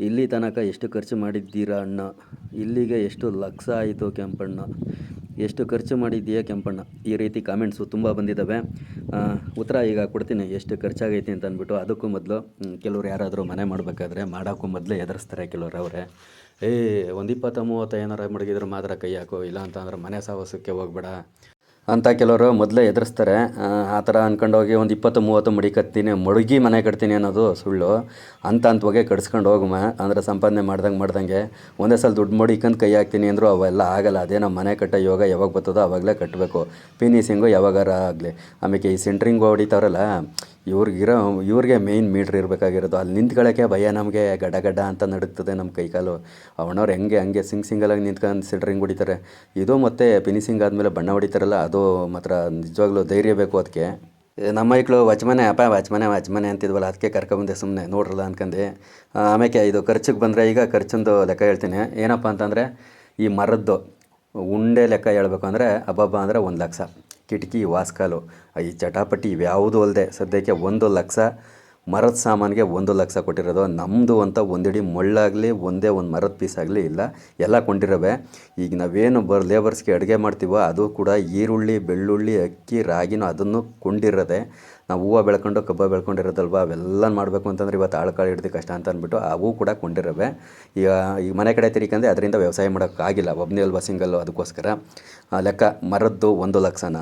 ಇಲ್ಲಿ ತನಕ ಎಷ್ಟು ಖರ್ಚು ಮಾಡಿದ್ದೀರಾ ಅಣ್ಣ? ಇಲ್ಲಿಗೆ ಎಷ್ಟು ಲಕ್ಷ ಆಯಿತು ಕೆಂಪಣ್ಣ? ಎಷ್ಟು ಖರ್ಚು ಮಾಡಿದ್ದೀಯಾ ಕೆಂಪಣ್ಣ? ಈ ರೀತಿ ಕಾಮೆಂಟ್ಸು ತುಂಬ ಬಂದಿದ್ದಾವೆ. ಉತ್ತರ ಈಗ ಕೊಡ್ತೀನಿ. ಎಷ್ಟು ಖರ್ಚಾಗೈತಿ ಅಂತ ಅಂದ್ಬಿಟ್ಟು ಅದಕ್ಕೂ ಮೊದಲು ಕೆಲವ್ರು ಯಾರಾದರೂ ಮನೆ ಮಾಡಬೇಕಾದ್ರೆ ಮಾಡೋಕ್ಕೂ ಮೊದಲೇ ಎದುರಿಸ್ತಾರೆ ಕೆಲವರು ಅವರೇ. ಏ, ಒಂದು ಇಪ್ಪತ್ತ ಮೂವತ್ತು ಏನಾರ ಮಡಗಿದ್ರು ಮಾತ್ರ ಕೈ ಹಾಕೋ ಇಲ್ಲ ಅಂತಂದ್ರೆ ಮನೆ ಸಾಹಸಕ್ಕೆ ಹೋಗ್ಬೇಡ. ಅಂತ ಕೆಲವರು ಮೊದಲೇ ಎದುರಿಸ್ತಾರೆ. ಆ, ಥರ ಅಂದ್ಕೊಂಡೋಗಿ ಒಂದು ಇಪ್ಪತ್ತು ಮೂವತ್ತು ಮಡಿಕತ್ತೀನಿ ಮಡುಗಿ ಮನೆ ಕಟ್ತೀನಿ ಅನ್ನೋದು ಸುಳ್ಳು. ಅಂತ ಅಂತವಾಗೆ ಕಟ್ಸ್ಕೊಂಡು ಹೋಗುಮ ಅಂದರೆ ಸಂಪಾದನೆ ಮಾಡ್ದಂಗೆ ಮಾಡ್ದಂಗೆ ಒಂದೇ ಸಲ ದುಡ್ಡು ಮಡಿಕಂದು ಕೈ ಹಾಕ್ತೀನಿ ಅಂದರೂ ಅವೆಲ್ಲ ಆಗಲ್ಲ. ಅದೇ ನಮ್ಮ ಮನೆ ಕಟ್ಟೋ ಯೋಗ ಯಾವಾಗ ಬರ್ತದೋ ಅವಾಗಲೇ ಕಟ್ಟಬೇಕು ಫಿನಿಶಿಂಗು ಯಾವಾಗಾರ ಆಗಲಿ. ಆಮೇಲೆ ಈ ಸೆಂಟ್ರಿಂಗ್ ಹೊಡಿತಾರಲ್ಲ ಇವ್ರಿಗಿರೋ ಇವ್ರಿಗೆ ಮೇಯ್ನ್ ಮೀಟ್ರ್ ಇರಬೇಕಾಗಿರೋದು. ಅಲ್ಲಿ ನಿಂತ್ಕೊಳ್ಳೋಕೆ ಭಯ ನಮಗೆ, ಗಡ ಗಡ ಅಂತ ನಡುಗ್ತದೆ ನಮ್ಮ ಕೈಕಾಲು. ಅವನವ್ರು ಹೆಂಗೆ, ಹಂಗೆ ಸಿಂಗ್ ಸಿಂಗಲಾಗಿ ನಿಂತ್ಕೊಂಡು ಸಿಡ್ರಿಂಗ್ ಹೊಡಿತಾರೆ. ಇದು ಮತ್ತು ಫಿನಿಸಿಂಗ್ ಆದಮೇಲೆ ಬಣ್ಣ ಹೊಡಿತಾರಲ್ಲ, ಅದು ಮಾತ್ರ ನಿಜವಾಗ್ಲೂ ಧೈರ್ಯ ಬೇಕು ಅದಕ್ಕೆ ನಮ್ಮ ಮೈಕ್ಳು, ವಾಚ್ಮನೆ, ಅಪ್ಪ, ವಚ್ಮನೆ, ವಾಚ್ಮನೆ ಅಂತಿದ್ವಲ್ಲ ಅದಕ್ಕೆ ಕರ್ಕೊಂಬಂದೆ ಸುಮ್ಮನೆ ನೋಡ್ರಲ್ಲ ಅನ್ಕಂಡು ಆಮೇಲೆ ಇದು ಖರ್ಚಿಗೆ ಬಂದರೆ ಈಗ ಖರ್ಚೊಂದು ಲೆಕ್ಕ ಹೇಳ್ತೀನಿ. ಏನಪ್ಪ ಅಂತಂದರೆ, ಈ ಮರದ್ದು ಉಂಡೆ ಲೆಕ್ಕ ಹೇಳ್ಬೇಕು ಅಂದರೆ, ಅಬ್ಬಬ್ಬ ಅಂದರೆ ಒಂದು ಲಕ್ಷ. ಕಿಟಕಿ, ವಾಸ್ಕಾಲು. ಈ ಚಟಾಪಟಿ ಇವ್ಯಾವುದೂ ಅಲ್ಲದೆ ಸದ್ಯಕ್ಕೆ ಒಂದು ಲಕ್ಷ, ಮರದ ಸಾಮಾನಿಗೆ ಒಂದು ಲಕ್ಷ ಕೊಟ್ಟಿರೋದು. ನಮ್ಮದು ಅಂತ ಒಂದಿಡಿ ಮುಳ್ಳಾಗಲಿ, ಒಂದೇ ಒಂದು ಮರದ ಪೀಸ್ ಆಗಲಿ ಇಲ್ಲ. ಎಲ್ಲ ಕೊಂಡಿರವೆ. ಈಗ ನಾವೇನು ಬರ್ ಲೇಬರ್ಸ್ಗೆ ಅಡುಗೆ ಮಾಡ್ತೀವೋ, ಅದು ಕೂಡ ಈರುಳ್ಳಿ, ಬೆಳ್ಳುಳ್ಳಿ, ಅಕ್ಕಿ, ರಾಗಿನೂ ಅದನ್ನು ಕೊಂಡಿರೋದೆ. ನಾವು ಹೂವು ಬೆಳ್ಕೊಂಡು, ಕಬ್ಬ ಬೆಳ್ಕೊಂಡಿರೋದಲ್ವ ಅವೆಲ್ಲ ಮಾಡಬೇಕು ಅಂತಂದ್ರೆ ಇವತ್ತು ಆಳು ಕಾಳು ಹಿಡ್ದು ಕಷ್ಟ ಅಂತ ಅಂದ್ಬಿಟ್ಟು ಅವು ಕೂಡ ಕೊಂಡಿರವೆ. ಈಗ ಈ ಮನೆ ಕಡೆ ತಿರಿಕಂದ್ರೆ ಅದರಿಂದ ವ್ಯವಸಾಯ ಮಾಡೋಕ್ಕಾಗಿಲ್ಲ ಒಬ್ಬನೇ ಅಲ್ವಾ ಸಿಂಗಲ್ಲು ಅದಕ್ಕೋಸ್ಕರ ಲೆಕ್ಕ ಮರದ್ದು ಒಂದು ಲಕ್ಷನ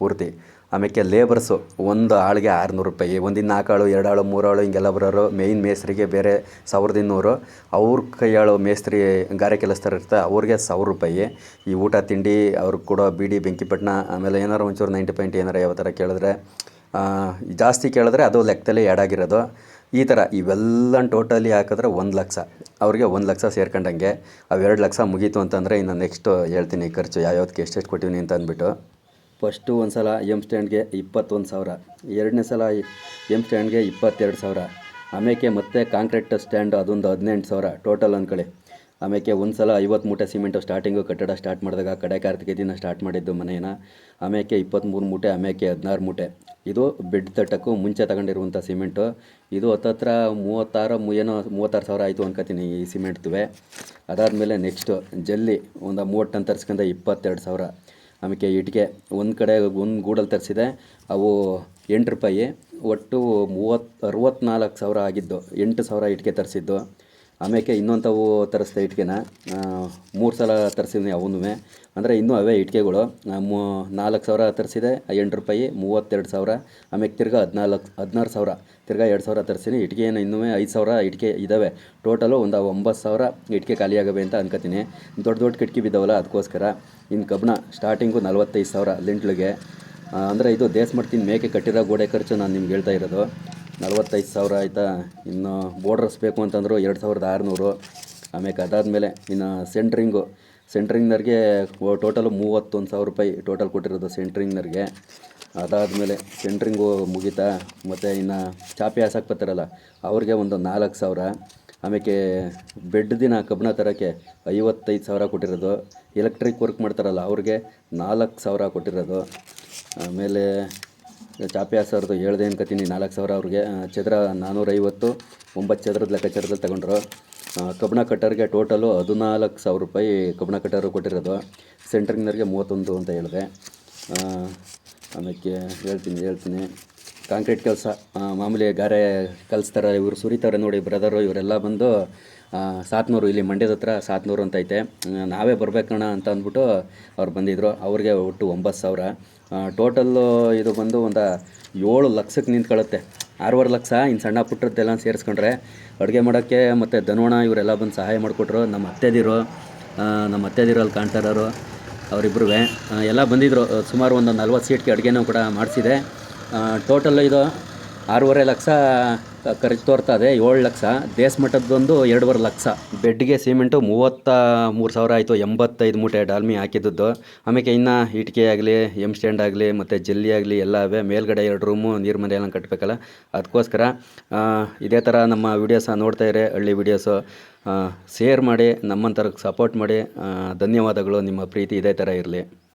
ಪೂರ್ತಿ. ಆಮೇಲೆ ಲೇಬರ್ಸು ಒಂದು ಆಳಿಗೆ ಆರುನೂರು ರೂಪಾಯಿ, ಒಂದಿನ ನಾಲ್ಕು ಆಳು ಎರಡು ಆಳು ಮೂರು ಆಳು ಹಿಂಗೆಲ್ಲ ಬರೋರು ಮೇಯ್ನ್ ಮೇಸ್ತ್ರಿಗೆ ಬೇರೆ ಸಾವಿರದ ಇನ್ನೂರು. ಅವ್ರ ಕೈಯಾಳು ಮೇಸ್ತ್ರಿ ಗಾರೆ ಕೆಲಸದಾರ ಇರ್ತಾರೆ ಅವ್ರಿಗೆ ಸಾವಿರ ರೂಪಾಯಿ. ಈ ಊಟ, ತಿಂಡಿ ಅವ್ರಿಗೆ ಕೊಡೋ ಬೀಡಿ ಬೆಂಕಿಪಟ್ಟಣ ಆಮೇಲೆ ಏನಾರು ಒಂಚೂರು ನೈಂಟಿ ಪಾಯಿಂಟ್ ಏನಾರು ಯಾವ ಥರ ಕೇಳಿದ್ರೆ ಜಾಸ್ತಿ ಕೇಳಿದ್ರೆ ಅದು ಲೆಕ್ಕದಲ್ಲಿ ಆ್ಯಡ್ ಆಗಿರೋದು. ಈ ಥರ ಇವೆಲ್ಲ ಟೋಟಲಿ ಹಾಕಿದ್ರೆ ಒಂದು ಲಕ್ಷ. ಅವ್ರಿಗೆ ಒಂದು ಲಕ್ಷ ಸೇರ್ಕೊಂಡಂಗೆ ಅವೆರಡು ಲಕ್ಷ ಮುಗೀತು ಅಂತಂದರೆ ಇನ್ನು ನೆಕ್ಸ್ಟು ಹೇಳ್ತೀನಿ ಖರ್ಚು. ಯಾವ್ಯಾವ್ದಕ್ಕೆ ಎಷ್ಟೆಷ್ಟು ಕೊಟ್ಟಿವ್ನಿ ಅಂತ ಅಂದ್ಬಿಟ್ಟು. ಫಸ್ಟು ಒಂದು ಸಲ ಎಂ ಸ್ಟ್ಯಾಂಡ್ಗೆ ಇಪ್ಪತ್ತೊಂದು ಸಾವಿರ. ಎರಡನೇ ಸಲ ಎಂ ಸ್ಟ್ಯಾಂಡ್ಗೆ ಇಪ್ಪತ್ತೆರಡು ಸಾವಿರ. ಆಮೇಲೆ ಮತ್ತೆ ಕಾಂಕ್ರೀಟ್ ಸ್ಟ್ಯಾಂಡ್ ಅದೊಂದು ಹದಿನೆಂಟು ಸಾವಿರ ಟೋಟಲ್ ಅಂದ್ಕೊಳ್ಳಿ ಆಮೇಲೆ ಒಂದು ಸಲ ಐವತ್ತು ಮೂಟೆ ಸಿಮೆಂಟು ಸ್ಟಾರ್ಟಿಂಗು ಕಟ್ಟಡ ಸ್ಟಾರ್ಟ್ ಮಾಡಿದಾಗ ಕಡೆ ಕಾರ್ತಿಕೆ ದಿನ ಸ್ಟಾರ್ಟ್ ಮಾಡಿದ್ದು ಮನೆಯನ್ನ. ಆಮೇಲೆ ಇಪ್ಪತ್ತ್ಮೂರು ಮೂಟೆ ಆಮೇಲೆ ಹದಿನಾರು ಮೂಟೆ. ಇದು ಬೆಡ್ ತಟ್ಟಕ್ಕೂ ಮುಂಚೆ ತಗೊಂಡಿರುವಂಥ ಸಿಮೆಂಟು. ಇದು ಹತ್ತತ್ರ ಮೂವತ್ತಾರು ಏನೋ ಮೂವತ್ತಾರು ಸಾವಿರ ಆಯಿತು ಅನ್ಕೋತೀನಿ ಈ ಸಿಮೆಂಟ್ದುವೆ. ಅದಾದಮೇಲೆ ನೆಕ್ಸ್ಟು ಜಲ್ಲಿ ಒಂದು ಮೂವತ್ತು ಟನ್ ತರಿಸ್ಕೊಂಡೆ ಇಪ್ಪತ್ತೆರಡು ಸಾವಿರ. ಆಮೇಲೆ ಇಟ್ಟಿಗೆ ಒಂದು ಕಡೆ ಒಂದು ಗೂಡಲ್ಲಿ ತರಿಸಿದೆ. ಅವು ಎಂಟು ರೂಪಾಯಿ. ಒಟ್ಟು ಮೂವತ್ತು ಅರವತ್ತ್ನಾಲ್ಕು ಸಾವಿರ ಆಗಿದ್ದು. ಎಂಟು ಸಾವಿರ ಇಟ್ಟಿಗೆ ತರಿಸಿದ್ದು. ಆಮೇಲೆ ಇನ್ನೊಂಥವು ತರಿಸ್ದೆ ಇಟ್ಕೆನ ಮೂರು ಸಲ ತರಿಸಿದ್ನಿ ಅವನು ಅಂದರೆ ಇನ್ನೂ ಅವೇ ಇಟ್ಕೆಗಳು ಮೂ, ನಾಲ್ಕು ಸಾವಿರ ತರಿಸಿದೆ, ಎಂಟು ರೂಪಾಯಿ, ಮೂವತ್ತೆರಡು ಸಾವಿರ. ಆಮೇಲೆ ತಿರ್ಗಾ ಹದಿನಾಲ್ಕು, ಹದಿನಾರು ಸಾವಿರ, ತಿರ್ಗಾ ಎರಡು ಸಾವಿರ ತರಿಸಿನಿ. ಇಟ್ಕೆ ಏನು ಇನ್ನೂ ಐದು ಸಾವಿರ ಇಟ್ಕೆ ಇದ್ದಾವೆ ಟೋಟಲು ಒಂದು ಒಂಬತ್ತು ಸಾವಿರ ಇಟ್ಟಿಗೆ ಖಾಲಿಯಾಗವೆ ಅಂತ ಅನ್ಕೋತೀನಿ. ದೊಡ್ಡ ದೊಡ್ಡ ಕಿಟಕಿ ಬಿದ್ದಾವಲ್ಲ ಅದಕ್ಕೋಸ್ಕರ ಇನ್ನು ಕಬ್ಬಣ ಸ್ಟಾರ್ಟಿಂಗು ನಲ್ವತ್ತೈದು ಸಾವಿರ ಲಿಂಟ್ಲಿಗೆ ಅಂದರೆ ಇದು ದೇಶ ಮಾಡ್ತೀನಿ ಮೇಕೆ ಕಟ್ಟಿರೋ ಗೋಡೆ ಖರ್ಚು ನಾನು ನಿಮ್ಗೆ ಹೇಳ್ತಾ ಇರೋದು. ನಲ್ವತ್ತೈದು ಸಾವಿರ ಆಯಿತಾ? ಇನ್ನು ಬೋರ್ಡರ್ಸ್ ಬೇಕು ಅಂತಂದರು ಎರಡು ಸಾವಿರದ ಆರುನೂರು. ಆಮೇಲೆ ಅದಾದಮೇಲೆ ಇನ್ನು ಸೆಂಟ್ರಿಂಗು ಸೆಂಟ್ರಿಂಗ್ನವ್ರಿಗೆ ಟೋಟಲು ಮೂವತ್ತೊಂದು ಸಾವಿರ ರೂಪಾಯಿ ಟೋಟಲ್ ಕೊಟ್ಟಿರೋದು ಸೆಂಟ್ರಿಂಗ್ನವ್ರಿಗೆ ಅದಾದಮೇಲೆ ಸೆಂಟ್ರಿಂಗು ಮುಗೀತಾ? ಮತ್ತು ಇನ್ನು ಚಾಪಿ ಹಾಸಕ್ಕೆ ಬರ್ತಾರಲ್ಲ, ಅವ್ರಿಗೆ ಒಂದು ನಾಲ್ಕು ಸಾವಿರ. ಆಮೇಲೆ ಬೆಡ್ ದಿನ ಕಬ್ಬಣ ತರೋಕ್ಕೆ ಐವತ್ತೈದು ಸಾವಿರ ಕೊಟ್ಟಿರೋದು. ಎಲೆಕ್ಟ್ರಿಕ್ ವರ್ಕ್ ಮಾಡ್ತಾರಲ್ಲ, ಅವ್ರಿಗೆ ನಾಲ್ಕು ಸಾವಿರ ಕೊಟ್ಟಿರೋದು. ಆಮೇಲೆ ಚಾಪೆ ಸಾವಿರದ ಹೇಳ್ದೆ ಅನ್ಕೋತೀನಿ. ನಾಲ್ಕು ಸಾವಿರ ಅವ್ರಿಗೆ. ಚದರ ನಾನ್ನೂರೈವತ್ತು ಒಂಬತ್ತು ಚದರದ ಲೆಕ್ಕಾಚಾರದಲ್ಲಿ ತಗೊಂಡ್ರು. ಕಬ್ಬಣ ಕಟ್ಟರ್ಗೆ ಟೋಟಲು ಹದಿನಾಲ್ಕು ಸಾವಿರ ರೂಪಾಯಿ ಕಬ್ಬಣ ಕಟ್ಟರು ಕೊಟ್ಟಿರೋದು. ಸೆಂಟ್ರಿಂಗ್ನವ್ರಿಗೆ ಮೂವತ್ತೊಂದು ಅಂತ ಹೇಳಿದೆ. ಆಮೇಲೆ ಹೇಳ್ತೀನಿ ಹೇಳ್ತೀನಿ. ಕಾಂಕ್ರೀಟ್ ಕೆಲಸ ಮಾಮೂಲಿ ಗಾರೆ ಕಲಿಸ್ತಾರೆ ಇವರು ಸುರಿತಾರೆ ನೋಡಿ ಬ್ರದರು ಇವರೆಲ್ಲ ಬಂದು ಸಾತ್ನೂರು ಇಲ್ಲಿ ಮಂಡ್ಯದ ಹತ್ರ ಸಾತ್ನೂರು ಅಂತ ಐತೆ. ಆ, ನಾವೇ ಬರಬೇಕಣ್ಣ ಅಂತ ಅಂದ್ಬಿಟ್ಟು ಅವ್ರು ಬಂದಿದ್ದರು ಅವ್ರಿಗೆ ಒಟ್ಟು ಒಂಬತ್ತು ಸಾವಿರ. ಟೋಟಲ್ಲು ಇದು ಬಂದು ಒಂದು ಏಳು ಲಕ್ಷಕ್ಕೆ ನಿಂತ್ಕೊಳ್ಳುತ್ತೆ. ಆರೂವರೆ ಲಕ್ಷ ಇನ್ನು ಸಣ್ಣ ಪುಟ್ಟದ್ದೆಲ್ಲ ಸೇರಿಸ್ಕೊಂಡ್ರೆ ಅಡುಗೆ ಮಾಡೋಕ್ಕೆ ಮತ್ತು ಧನೋಣ ಇವರೆಲ್ಲ ಬಂದು ಸಹಾಯ ಮಾಡಿಕೊಟ್ರು. ನಮ್ಮ ಅತ್ತೆದಿರು ನಮ್ಮ ಅತ್ತೆದಿರಲ್ಲಿ ಕಾಣ್ತಾ ಇರೋರು ಅವರಿಬ್ಬರು ಎಲ್ಲ ಬಂದಿದ್ದರು ಸುಮಾರು ಒಂದು ನಲ್ವತ್ತು ಸೀಟ್ಗೆ ಅಡುಗೆನೂ ಕೂಡ ಮಾಡಿಸಿದೆ. ಟೋಟಲ್ ಇದು ಆರೂವರೆ ಲಕ್ಷ ಖರ್ಚು ತೋರ್ತಾ ಇದೆ, ಏಳು ಲಕ್ಷ. ದೇಶ ಮಟ್ಟದ್ದೊಂದು ಎರಡೂವರೆ ಲಕ್ಷ. ಬೆಡ್ಗೆ ಸಿಮೆಂಟು ಮೂವತ್ತ ಮೂರು ಸಾವಿರ ಆಯಿತು, ಎಂಬತ್ತೈದು ಮೂಟೆ ಡಾಲ್ಮಿ ಹಾಕಿದ್ದದ್ದು. ಆಮೇಲೆ ಇನ್ನು ಇಟ್ಕೆ ಆಗಲಿ, ಎಂ ಸ್ಟ್ಯಾಂಡ್ ಆಗಲಿ, ಮತ್ತು ಜಲ್ಲಿ ಆಗಲಿ ಎಲ್ಲ ಅವೆ. ಮೇಲ್ಗಡೆ ಎರಡು ರೂಮು ನೀರು ಮನೆ ಎಲ್ಲ ಕಟ್ಟಬೇಕಲ್ಲ ಅದಕ್ಕೋಸ್ಕರ ಇದೇ ಥರ ನಮ್ಮ ವೀಡಿಯೋಸ ನೋಡ್ತಾ ಇರಿ, ಹಳ್ಳಿ ವೀಡಿಯೋಸು ಶೇರ್ ಮಾಡಿ ನಮ್ಮಂಥವ್ರಿಗೆ ಸಪೋರ್ಟ್ ಮಾಡಿ ಧನ್ಯವಾದಗಳು. ನಿಮ್ಮ ಪ್ರೀತಿ ಇದೇ ಥರ ಇರಲಿ.